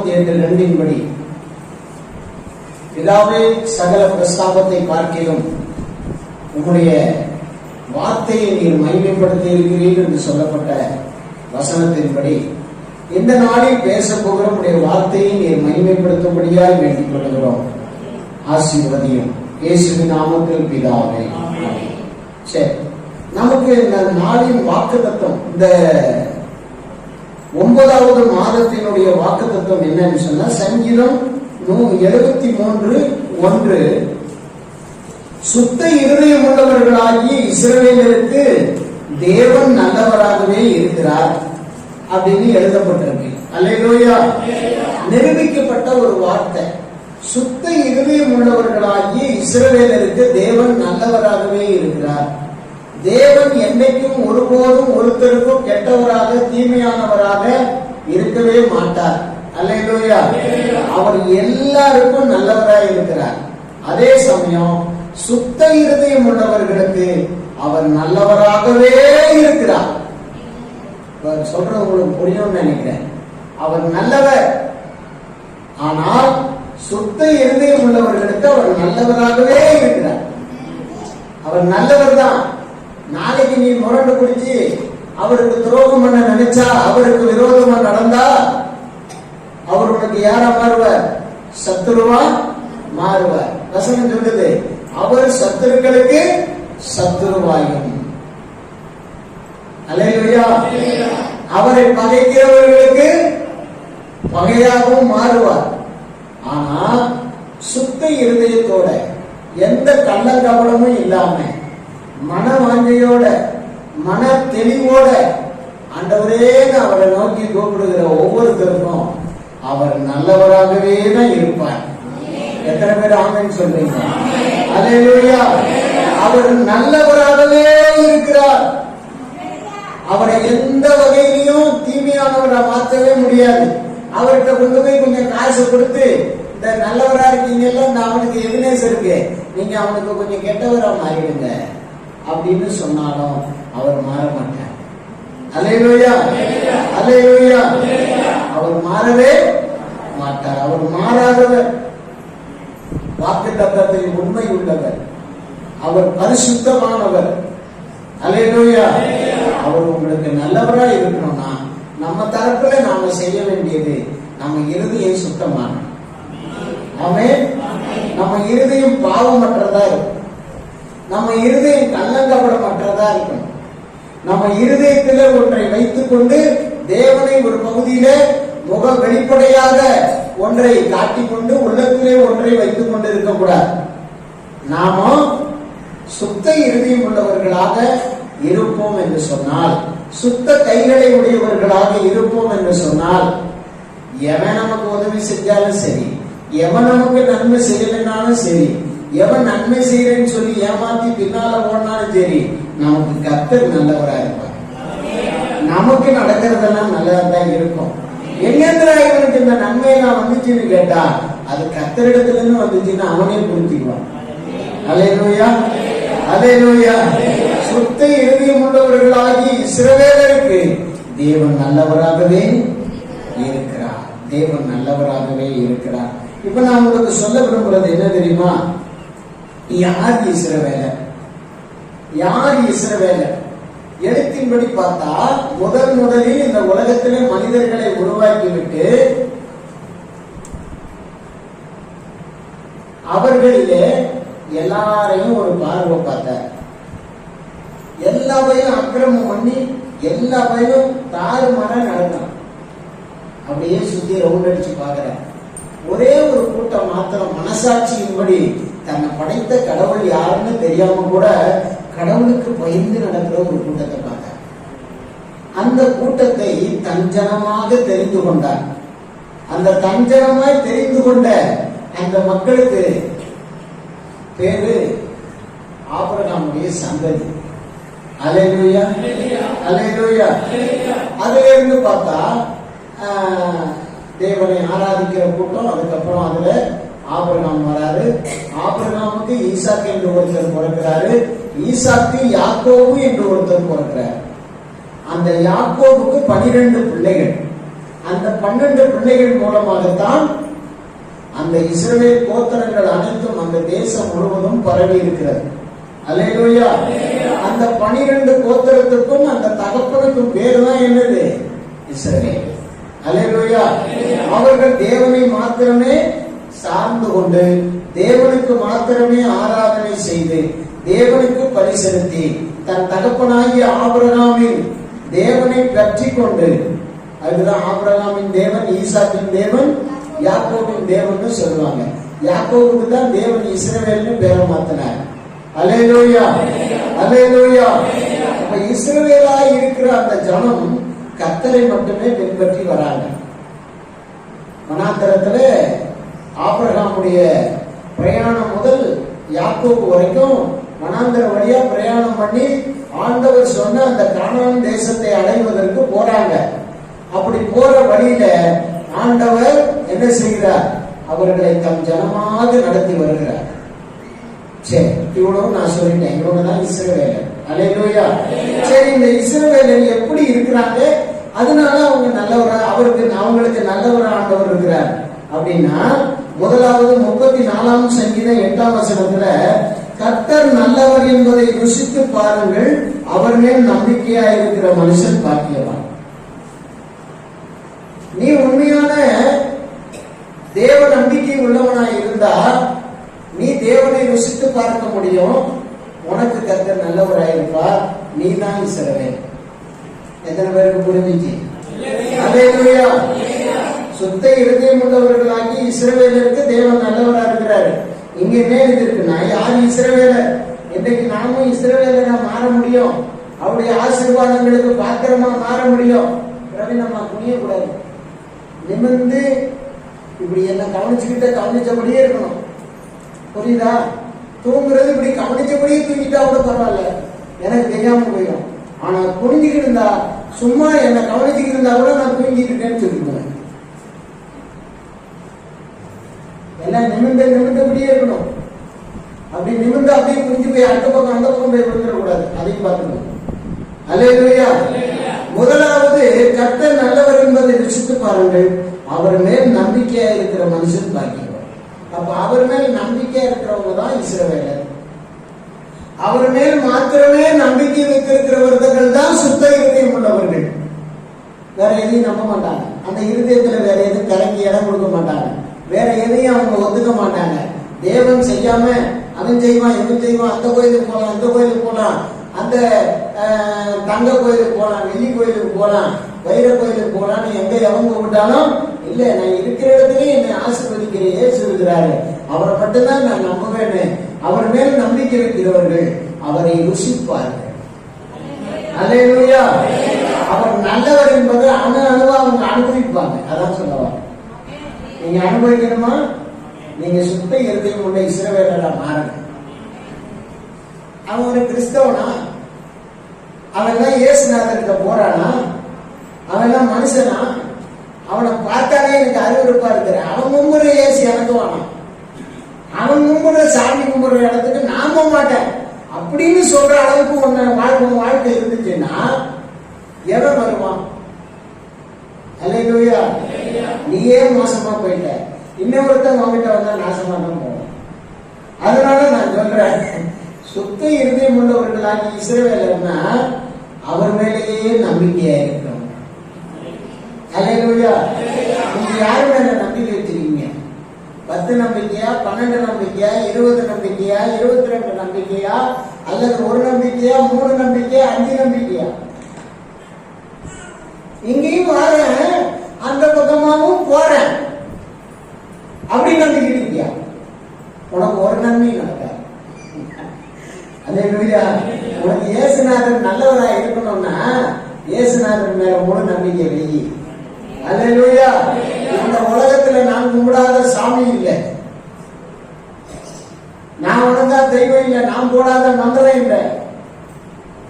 நூத்தி முப்பத்தி எட்டு ரெண்டின் படி பிதாவே சகல பிரஸ்தாபத்தை பார்க்கிலும் உங்களுடைய வார்த்தையை நீர் மகிமைப்படுத்தி இருக்கிறீர்கள் என்று சொல்லப்பட்ட வசனத்தின்படி இந்த நாளில் பேச போகிற உடைய வார்த்தையை நீர் மகிமைப்படுத்தும்படியாய் வேண்டிக் கொள்கிறோம். ஆசீர்வதியும் இயேசுவின் நாமத்தில் பிதாவே. சரி நமக்கு இந்த நாளின் வாக்கு தத்துவம் இந்த ஒன்பதாவது மாதத்தினுடைய வாக்கு தத்துவம் என்னன்னு சொன்னா சங்கீதம் எழுபத்தி மூன்று ஒன்று. சுத்த இருதயம் உள்ளவர்களாகி இஸ்ரவேலருக்கு தேவன் நல்லவராகவே இருக்கிறார் அப்படின்னு எழுதப்பட்டிருக்கு. அல்லையா நிரூபிக்கப்பட்ட ஒரு வார்த்தை. சுத்த இருதயம் உள்ளவர்களாகி இஸ்ரவேலருக்கு தேவன் நல்லவராகவே இருக்கிறார். தேவன் என்னைக்கும் ஒருபோதும் ஒருத்தருக்கும் கெட்டவராக தீமையானவராக இருக்கவே மாட்டார். அல்லையா அவர் எல்லாருக்கும் நல்லவராக இருக்கிறார். அதே சமயம் சுத்த இருதயம் உள்ளவர்களுக்கு அவர் நல்லவராகவே இருக்கிறார். சொல்றது உங்களுக்கு புரியும்னு நினைக்கிறேன். அவர் நல்லவர். ஆனால் சுத்த இருதயம் உள்ளவர்களுக்கு அவர் நல்லவராகவே இருக்கிறார். அவர் நல்லவர் தான். நாளைக்கு நீ முரண்டு குடிச்சு அவருக்கு துரோகம் பண்ண நினைச்சா அவருக்கு விரோதமா நடந்தா அவர் உனக்கு யாரா மாறுவார்? சத்துருவா மாறுவார். வசனம் சொல்லுது அவர் சத்துருக்களுக்கு சத்துருவாயும் அலையா அவரை பகைக்கிறவர்களுக்கு பகையாகவும் மாறுவார். ஆனா சுத்த இருதயத்தோட எந்த கள்ளங்கபடமும் இல்லாம மன வாஞ்சையோட மன தெளிவோட ஆண்டவரே அவரை நோக்கி கூப்பிடுகிற ஒவ்வொருத்தருக்கும் அவர் நல்லவராகவே தான் இருப்பார். எத்தனை பேர் ஆமன் சொல்றீங்க? அலையா அவர் நல்லவராகவே இருக்கிறார். அவரை எந்த வகையிலையும் தீமையானவரை மாற்றவே முடியாது. அவர்கிட்ட கொண்டு போய் கொஞ்சம் காசு கொடுத்து இந்த நல்லவரா இருக்கீங்கல்ல இந்த அவனுக்கு எவினேஸ் இருக்கு. நீங்க அவனுக்கு கொஞ்சம் கெட்டவரா மாறிடுங்க. அப்படின்னு சொன்னாலும் அவர் மாற மாட்டார் அலையிலோயா அலையிலோயா அவர் மாறவே மாட்டார். அவர் மாறாதவர். வாக்கு தத்தத்தில் உண்மை உள்ளவர். அவர் பரிசுத்தமானவர். அலையிலோயா அவர் உங்களுக்கு நல்லவரா இருக்கணும்னா நம்ம தரப்புல நாம செய்ய வேண்டியது நம்ம இறுதியை சுத்தமானோம் ஆமே நம்ம இறுதியும் பாவமற்றதா இருக்கும். நம்ம இருதயம் கள்ளங்கபடமற்றதா இருக்கணும். நம்ம இருதயத்தில் ஒன்றை வைத்துக் கொண்டு தேவனை ஒரு பகுதியில முக வெளிப்படையாக ஒன்றை காட்டிக்கொண்டு உள்ளத்திலே ஒன்றை வைத்துக் கொண்டு இருக்கக்கூடாது நாம சுத்த இருதயம் உள்ளவர்களாக இருப்போம் என்று சொன்னால் சுத்த கைகளை உடையவர்களாக இருப்போம் என்று சொன்னால் எவன் நமக்கு உதவி செஞ்சாலும் சரி எவன் நமக்கு நன்மை செய்யலைனாலும் சரி எவன் நன்மை செய்யறேன்னு சொல்லி ஏமாத்தி பின்னால ஓடினாலும் சரி நமக்கு கத்தர் நல்லவரா இருப்பார். நமக்கு நடக்கிறதெல்லாம் நல்லதா தான் இருக்கும் எங்கேந்திரா இவனுக்கு இந்த நன்மை எல்லாம் வந்துச்சுன்னு கேட்டா அது கத்தரிடத்துல இருந்து வந்துச்சுன்னா அவனே புரிஞ்சுக்குவான். அலையலூயா அலையலூயா சுத்த இறுதியம் உள்ளவர்களாகி இஸ்ரவேலருக்கு தேவன் நல்லவராகவே இருக்கிறார். தேவன் நல்லவராகவே இருக்கிறார். இப்ப நான் உங்களுக்கு சொல்ல விரும்புறது என்ன தெரியுமா? யார் இஸ்ரவேல யார் இஸ்ரவேல எழுத்தின்படி பார்த்தா முதல் முதலில் இந்த உலகத்திலே மனிதர்களை உருவாக்கிவிட்டு அவர்களிலே எல்லாரையும் ஒரு பார்வை பார்த்தார். எல்லாவையும் அக்கிரமம் பண்ணி எல்லாவையும் தாறுமாற நடந்தான். அப்படியே சுத்தி ரவுண்ட் அடிச்சு பாக்குற ஒரே ஒரு கூட்டம் மாத்திரம் மனசாட்சியின்படி தன்னை படைத்த கடவுள் யாருன்னு தெரியாம கூட கடவுளுக்கு பயந்து நடக்கிற ஒரு கூட்டத்தை பார்த்தார். அந்த கூட்டத்தை தஞ்சனமாக தெரிந்து கொண்டார். அந்த தஞ்சனமாய் தெரிந்து கொண்ட அந்த மக்களுக்கு பேரு ஆபரகாமுடைய சந்ததி. அலையிலுயா அலையிலுயா அதுல இருந்து பார்த்தா தேவனை ஆராதிக்கிற கூட்டம் அதுக்கப்புறம் அதுல ஆபிரகாம் வராரு. ஆபிரகாமுக்கு ஈசாக்கு என்று ஒருத்தர் பிறக்கிறாரு. ஈசாக்கு யாக்கோபு என்று ஒருத்தர் பிறக்கிறார். அந்த அந்த யாக்கோபுக்கு பனிரெண்டு பிள்ளைகள். அந்த பன்னெண்டு பிள்ளைகள் மூலமாகத்தான் அந்த இஸ்ரவேல் கோத்திரங்கள் அனைத்தும் அந்த தேசம் முழுவதும் பரவி இருக்கிறது. அலையிலோயா அந்த பனிரெண்டு கோத்திரத்துக்கும் அந்த தகப்பனுக்கும் பேர் தான் என்னது? இஸ்ரவேல். அலையிலோயா அவர்கள் தேவனை மாத்திரமே சார்ந்து கொண்டு தேவனுக்கு மாத்திரமே ஆராதனை செய்து தேவனுக்கு பலி செலுத்தி தன் தகப்பனாகிய ஆபரகாமின் தேவனை பற்றி கொண்டு அதுதான் ஆபரகாமின் தேவன் ஈசாக்கின் தேவன் யாக்கோவின் தேவன் சொல்லுவாங்க. யாக்கோவுக்கு தான் தேவன் இஸ்ரவேல்னு பேரை மாத்தினார். அலேலோயா அலேலோயா அப்ப இஸ்ரவேலா இருக்கிற அந்த ஜனம் கத்தரை மட்டுமே பின்பற்றி வராங்க. மனாந்தரத்துல ஆபிரகாமுடைய பிரயாணம் முதல் யாக்கோபு வரைக்கும் மனாந்திர வழியா பிரயாணம் பண்ணி ஆண்டவர் சொன்ன அந்த கானான் தேசத்தை அடைவதற்கு போறாங்க. அப்படி போற வழியில ஆண்டவர் என்ன செய்கிறார்? அவர்களை தம் ஜனமாக நடத்தி வருகிறார். சரி இவ்வளவு நான் சொல்லிட்டேன். இவங்கதான் இஸ்ரவேலர். அலையிலோயா சரி இந்த இஸ்ரவேலர் எப்படி இருக்கிறாங்க? அதனால அவங்க நல்லவரா அவருக்கு அவங்களுக்கு நல்லவரா ஆண்டவர் இருக்கிறார். அப்படின்னா முதலாவது முப்பத்தி நாலாம் சங்கீதம் எட்டாம் வசனத்துல கர்த்தர் நல்லவர் என்பதை ருசித்து பாருங்கள் அவர் மேல் நம்பிக்கையா இருக்கிற மனுஷன் பாக்கியவான். நீ உண்மையான தேவ நம்பிக்கை உள்ளவனாய் இருந்தா நீ தேவனை ருசித்து பார்க்க முடியும். உனக்கு கர்த்தர் நல்லவராயிருப்பார் நீ தான் இஸ்ரவேல் எத்தனை பேருக்கு புரிஞ்சிச்சு? அல்லேலூயா சுத்த இருதயம் உள்ளவர்களாகி இஸ்ரவேலருக்கு தேவன் நல்லவரா இருக்கிறாரு. இங்க என்ன இருக்குன்னா யார் இஸ்ரவேலர்? இன்றைக்கு நாமும் இஸ்ரவேலரா மாற முடியும். அவருடைய ஆசீர்வாதங்களுக்கு பாத்திரமா மாற முடியும். ரவி நம்ம குனிய கூடாது நிமிர்ந்து இப்படி என்ன கவனிச்சுக்கிட்ட கவனிச்சபடியே இருக்கணும். புரியுதா? தூங்குறது இப்படி கவனிச்சபடியே தூங்கிட்டா கூட பரவாயில்ல. எனக்கு தெரியாம போயிடும். ஆனா குனிஞ்சுக்கிட்டு இருந்தா சும்மா என்ன கவனிச்சுக்கிட்டு இருந்தா கூட நான் தூங்கிட்டு இருக்கேன்னு சொல்லிடுவேன். எல்லாம் நிமிர்ந்து நிமிந்தபடியே இருக்கணும். அப்படி நிமிர்ந்து அப்படியே புரிஞ்சு போய் அடுத்த பக்கம் அந்த பக்கம் போய் விழுந்துடக்கூடாது. அதையும் பார்க்கணும். அல்லேலூயா. முதலாவது கர்த்தர் நல்லவர் என்பதை ருசித்து பாருங்கள். அவர் மேல் நம்பிக்கையா இருக்கிற மனுஷன் பாக்கியவர் அப்ப அவர் மேல் நம்பிக்கையா இருக்கிறவங்க தான் இஸ்ரவேலர். அவர் மேல் மாத்திரமே நம்பிக்கை வைத்திருக்கிறவர்கள் தான் சுத்த இருதயம் உள்ளவர்கள். வேற எதையும் நம்ப மாட்டாங்க. அந்த இருதயத்துல வேற எதுவும் கலங்கி இடம் கொடுக்க மாட்டாங்க. வேற எதையும் அவங்க ஒத்துக்க மாட்டாங்க. தேவன் செய்யாம அவன் செய்வான் இவன் செய்வான் அந்த கோயிலுக்கு போலாம் இந்த கோயிலுக்கு போலாம் அந்த தங்க கோயிலுக்கு போலாம் வெள்ளி கோயிலுக்கு போலாம் வைர கோயிலுக்கு போலாம்னு எங்க எவன் கூப்பிட்டாலும் இல்ல நான் இருக்கிற இடத்துலயே என்னை ஆசீர்வதிக்கிற இயேசு இருக்கிறாரு. அவரை மட்டும்தான் நான் நம்புவேன்னு அவர் மேல் நம்பிக்கை வைக்கிறவர்கள் அவரை ருசிப்பார்கள். அல்லேலூயா. அவர் நல்லவர் என்பது அணு அணுவா அவங்க அனுபவிப்பாங்க. அதான் சொல்லவா? நீங்க அனுபவிக்கணுமா? நீங்க சுத்த இருதயம் உள்ள இஸ்ரவேலரா மாறுங்க. அவன் ஒரு கிறிஸ்தவனா? அவன் தான் இயேசுநாதர்கிட்ட போறானா? அவன் தான் மனுஷனா? அவனை பார்த்தாலே எனக்கு அறிவுறுப்பா இருக்கிற அவன் கும்புற இயேசு எனக்கு வேணாம் அவன் கும்புற சாமி கும்புற இடத்துக்கு நான் போக மாட்டேன். அப்படின்னு சொல்ற அளவுக்கு உன்ன வாழ்க்கை வாழ்க்கை இருந்துச்சுன்னா எவன் வருவான்? அல்லேலூயா நீயே மோசமா போயிட்ட. இன்னொருத்தன் உங்ககிட்ட வந்தா நாசமா தான் போவோம் அதனால நான் சொல்றேன் சுத்த இருதயம் உள்ளவர்களாகி இஸ்ரவேலர்னா அவர் மேலேயே நம்பிக்கையா இருக்கணும். அல்லேலூயா நீங்க யார் மேல நம்பிக்கை வச்சிருக்கீங்க? பத்து நம்பிக்கையா பன்னெண்டு நம்பிக்கையா இருபது நம்பிக்கையா இருபத்தி ரெண்டு நம்பிக்கையா அல்லது ஒரு நம்பிக்கையா மூணு நம்பிக்கையா அஞ்சு நம்பிக்கையா? இங்கேயும் வரேன் அந்த பக்கமாகவும் போறேன். அப்படி நம்பிக்கிட்டு உனக்கு ஒரு நன்மையும் நடக்காது மாதிரியா உனக்கு இயேசுநாதன் நல்லவரா இருக்கணும்னா இயேசுநாதன் மேல முழு நம்பிக்கை வெயி அல்லேலூயா. இந்த உலகத்துல நான் கும்பிடாத சாமி இல்லை. நான் உணர்ந்தா தெய்வம் இல்லை நான் போடாத மந்திரம் இல்லை.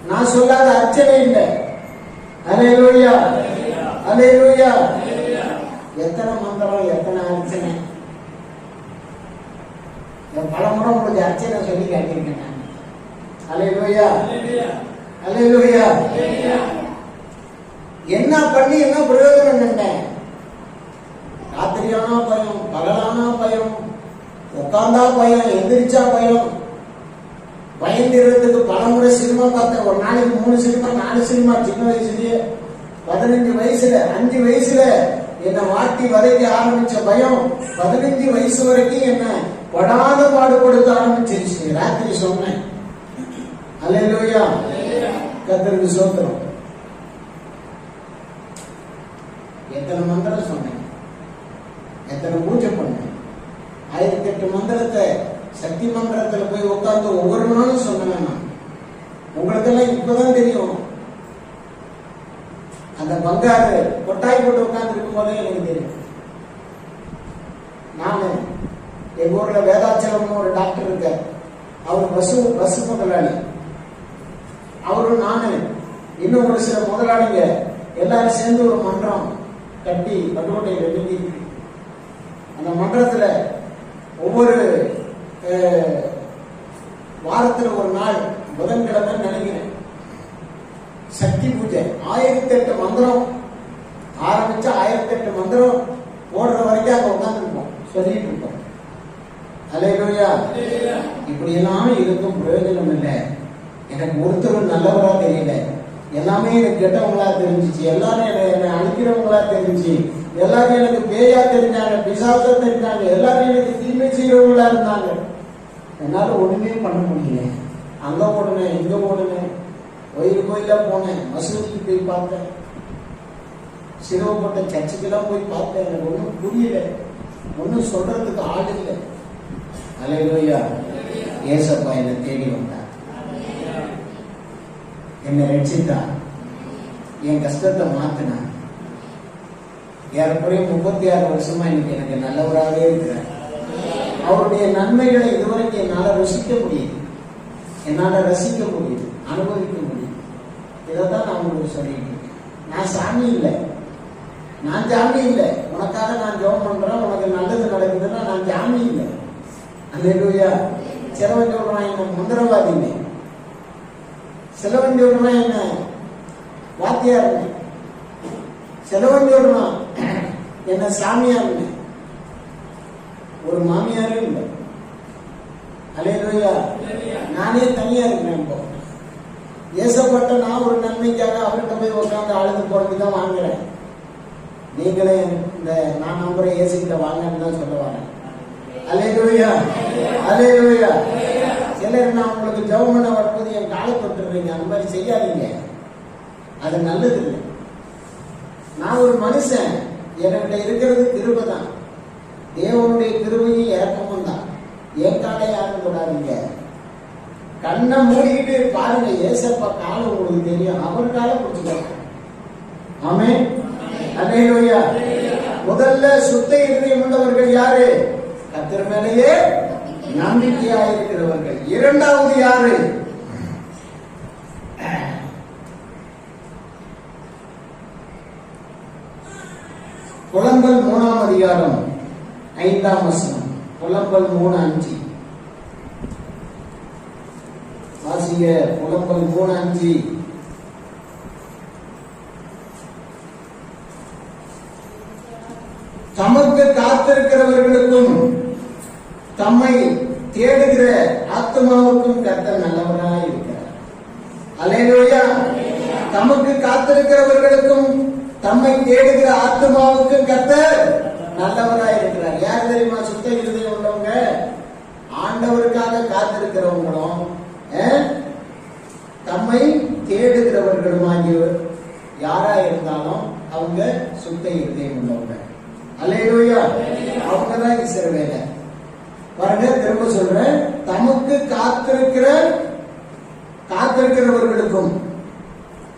நான் சொல்லாத அர்ச்சனை இல்லை. அல்லேலூயா அல்லேலூயா எத்தனை மந்திரம் எத்தனை அர்ச்சனை? பல முறை உங்களுக்கு அர்ச்சனை சொல்லி கேட்டிருக்கேன் நான். அல்லேலூயா அல்லேலூயா என்ன பண்ணி என்ன பிரயோஜனம் என்ன? ராத்திரியானா பயம் பகலானா பயம் உட்கார்ந்தா பயம் எந்திரிச்சா பயம். பயந்துறதுக்கு பல முறை சினிமா பார்த்தேன். ஒரு நாளைக்கு மூணு சினிமா நாலு சினிமா சின்ன வயசுலயே. பதினஞ்சு வயசுல அஞ்சு வயசுல என்னை வாட்டி வதைக்க ஆரம்பிச்ச பயம் பதினஞ்சு வயசு வரைக்கும் என்ன படாத பாடு கொடுக்க ஆரம்பிச்சிருச்சு. ராத்திரி சொன்னேன். அல்லையா கத்திரிக்கு சோத்திரம் எத்தனை மந்திரம் சொன்னேன் எத்தனை பூஜை பண்ணேன் ஆயிரத்தி எட்டு மந்திரத்தை சக்தி உட்கார்ந்து ஒவ்வொரு நாளும் சொன்னேன் நான். உங்களுக்கெல்லாம் இப்பதான் தெரியும். அந்த பங்காரு கொட்டாய் போட்டு உட்கார்ந்து இருக்கும் போதே எனக்கு தெரியும். நானு எங்க ஊர்ல வேதாச்சலம்னு ஒரு டாக்டர் இருக்கார். அவர் பஸ் பஸ் முதலாளி. அவரும் நானு இன்னும் ஒரு சில முதலாளிங்க எல்லாரும் சேர்ந்து ஒரு மன்றம் கட்டி பட்டுக்கோட்டையில் எழுதி அந்த மன்றத்துல ஒவ்வொரு அஹ், வாரத்துல ஒரு நாள் புதன்கிழமை நினைக்கிறேன். சக்தி பூஜை. ஆயிரத்தி எட்டு மந்திரம். ஆரம்பிச்ச ஆயிரத்தி எட்டு மந்திரம். போடுற வரைக்கும் அங்க உட்காந்துருப்போம் சொல்லிட்டு இருப்போம். அலையா இப்படி எல்லாம் இருக்கும் பிரயோஜனம் இல்லை. எனக்கு ஒருத்தரும் நல்லவரா தெரியல. எல்லாமே எனக்கு கெட்டவங்களா தெரிஞ்சிச்சு. எல்லாரும் என்னை அழிக்கிறவங்களா தெரிஞ்சு எல்லாரும் எனக்கு பேயா தெரிஞ்சாங்க பிசாசா தெரிஞ்சாங்க. எல்லாரும் எனக்கு தீமை செய்யறவங்களா இருந்தாங்க. என்னால் ஒன்றுமே பண்ண முடியல. அங்கே ஓடுனேன் இங்கே ஓடுனேன். கோயில் கோயிலாக போனேன் மசூதிக்கு போய் பார்த்தேன். சிறுவப்பட்ட சர்ச்சுக்கெல்லாம் போய் பார்த்தேன். எனக்கு ஒன்றும் புரியல. ஒன்றும் சொல்றதுக்கு ஆள் இல்லை. அலையிலோயா. ஏசப்பா என்னை தேடி வந்தார். என்னை ரட்சித்தார். என் கஷ்டத்தை மாத்தினார். ஏறக்குறைய முப்பத்தி ஆறு வருஷமா இன்னைக்கு எனக்கு நல்லவராகவே இருக்கிறார். அவருடைய நன்மைகளை இதுவரைக்கும் என்னால ரசிக்க முடியுது என்னால ரசிக்க முடியுது அனுபவிக்க முடியுது இதைத்தான் நான் உங்களுக்கு சொல்லிட்டு நான் சாமி இல்லை. நான் ஜாமி இல்லை. உனக்காக நான் ஜெபம் பண்றேன். உனக்கு நல்லது நடக்குதுன்னா நான் ஜாமி இல்லை. அல்லேலூயா. சிலவன் சொல்றான் என்ன மந்திரவாதிங்க? சிலவன் சொல்றான் என்ன வாத்தியாருங்க சிலவன் சொல்றான் என்ன சாமியாருங்க? ஒரு மாமியாரும் இல்லை. அல்லேலூயா நானே தனியா இருக்கிறேன் இப்போ. ஏசப்பட்ட நான் ஒரு நன்மைக்காக அவர்கிட்ட போய் உட்காந்து அழுது போறதுக்கு தான் வாங்குறேன். நீங்களே இந்த நான் நம்புற ஏசிக்கிட்ட வாங்கன்னு தான் சொல்ல வரேன் அலேலூயா அலேலூயா சிலர் நான் உங்களுக்கு ஜெபம் பண்ண வரும்போது என் காலை தொட்டுறீங்க. அந்த மாதிரி செய்யாதீங்க. அது நல்லது இல்லை. நான் ஒரு மனுஷன். என்கிட்ட இருக்கிறது கிருபை தான். தேவனுடைய கிருபையும் இறக்கமும் தான். ஏற்காலே காலை யாரும் கண்ணை மூடிக்கிட்டு பாருங்க ஏசப்பா காலம் உங்களுக்கு தெரியும். அவர் காலை பிடிச்சிக்கோங்க ஆமே அல்லேலூயா. முதல்ல சுத்த இருதயம் உள்ளவர்கள் யாரு? கத்திர மேலேயே நம்பிக்கையா இருக்கிறவர்கள். இரண்டாவது யாரு? குழந்தை மூணாம் அதிகாரம். ஐந்தாம் வசனம் புலம்பல் மூணு அஞ்சு. வாசிங்க புலம்பல் மூணு அஞ்சு. தமக்கு காத்திருக்கிறவர்களுக்கும் தம்மை தேடுகிற ஆத்மாவுக்கும் கர்த்தர் நல்லவராய் இருக்கிறார். அலையிலோயா தமக்கு காத்திருக்கிறவர்களுக்கும் தம்மை தேடுகிற ஆத்மாவுக்கும் கர்த்தர் நல்லவராய் இருக்கிறார். யார் தெரியுமா? சுத்த இருதயம் உள்ளவங்க? ஆண்டவருக்காக காத்திருக்கிறவங்களும் தம்மை தேடுகிறவர்களும் ஆகியவர் யாரா இருந்தாலும் அவங்க சுத்த இருதயம் உள்ளவங்க. அல்லேலூயா. அவங்க தான் இஸ்ரவேல. பாருங்க திரும்ப சொல்றேன். தமக்கு காத்திருக்கிற காத்திருக்கிறவர்களுக்கும்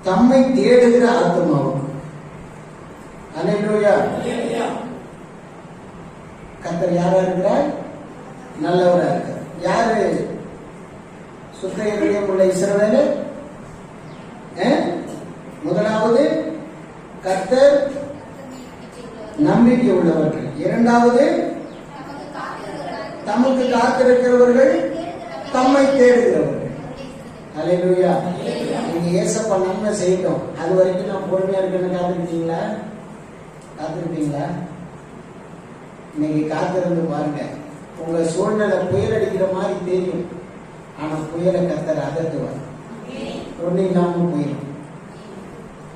தம்மை தேடுகிற ஆத்மாவுக்கும் அல்லேலூயா. கத்தர் யாரா இருக்கிறார்? நல்லவரா இருக்கிறார் யாரு? சுத்த இருதயம் உள்ள இஸ்ரவேல முதலாவது கத்தர் நம்பிக்கை உள்ளவர்கள். இரண்டாவது தமக்கு காத்திருக்கிறவர்கள் தம்மை தேடுகிறவர்கள். அலையா நீங்க ஏசப்பா நன்மை செய்யட்டும். அது வரைக்கும் நான் பொறுமையா இருக்கேன்னு காத்திருக்கீங்களா? காத்திருப்பீங்களா? இன்னைக்கு காத்திருந்து பாருங்க. உங்க சூழ்நிலை புயல் அடிக்கிற மாதிரி தெரியும். ஆனா புயலை கத்தர் அதட்டுவார் ஒண்ணு இல்லாம போயிடும்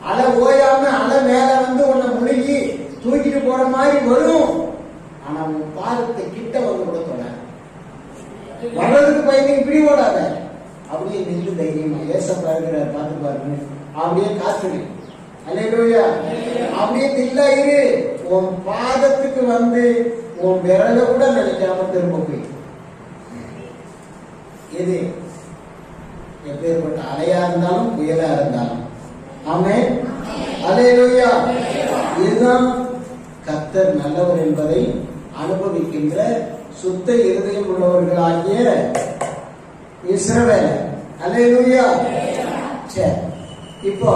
அலை ஓயாம அலை மேல வந்து உன்னை முழுகி தூக்கிட்டு போற மாதிரி வரும். ஆனா உன் பாதத்தை கிட்ட வந்து கூட தொடர் வர்றதுக்கு பயந்து இப்படி ஓடாத. அப்படியே நின்று தைரியமா. ஏச பாருகிறார் பார்த்து பாருங்க. அப்படியே காத்துரு. அலையிலோயா அப்படியே தில்லா இரு. உன் பாதத்துக்கு வந்து உன் விரல கூட நினைக்காம திரும்ப போய். எது? எப்பேற்பட்ட அலையா இருந்தாலும் புயலா இருந்தாலும். ஆமே அல்லேலூயா இதுதான் கத்தர் நல்லவர் என்பதை அனுபவிக்கின்ற சுத்த இருதயம் உள்ளவர்களாகிய இஸ்ரவேல். அல்லேலூயா சரி இப்போ